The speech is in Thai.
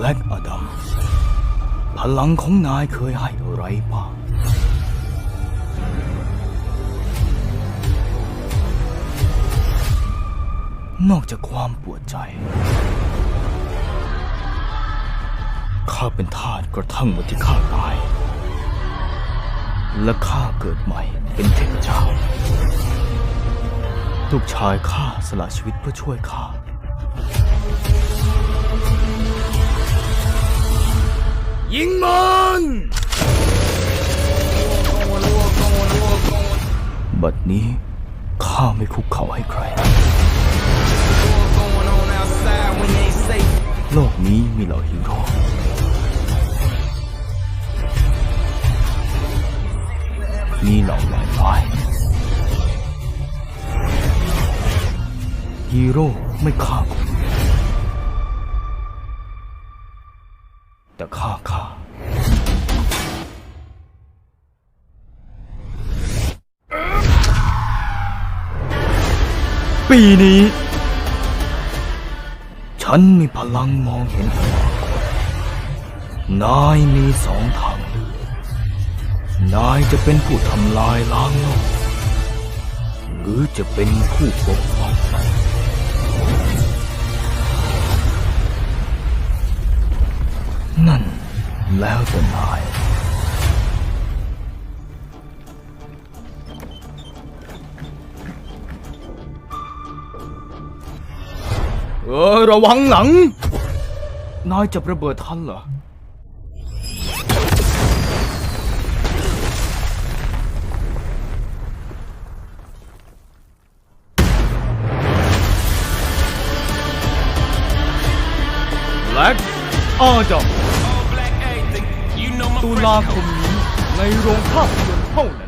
แบล็กอดัมพลังของนายเคยให้อะไรบ้างนอกจากความปวดใจ ข้าเป็นทาสกระทั่งวันที่ข้าตาย และข้าเกิดใหม่เป็นเทพเจ้า ลูกชายข้าสละชีวิตเพื่อช่วยข้า บัดนี้ข้าไม่คุกเข่าให้ใคร โลกนี้มีเหล่าฮีโร่มีเหล่าลายร้ายฮีโร่ไม่ฆ่าคนแต่ฆ่าข้า ปีนี้ ฉันมีพลังมองเห็นนาคตนายมีสองทางเลือก นายจะเป็นผู้ทำลายล้างโลก หรือจะเป็นผู้ปกป้องมันนั่นแล้วแต่นาย เออระวังหลัง นายจะระเบิดทันเหรอแบล็กอาดัม all black everything. You know my ตุ French ลา coat. คมนี้ในโรงภาพยนตร์เท่านั้น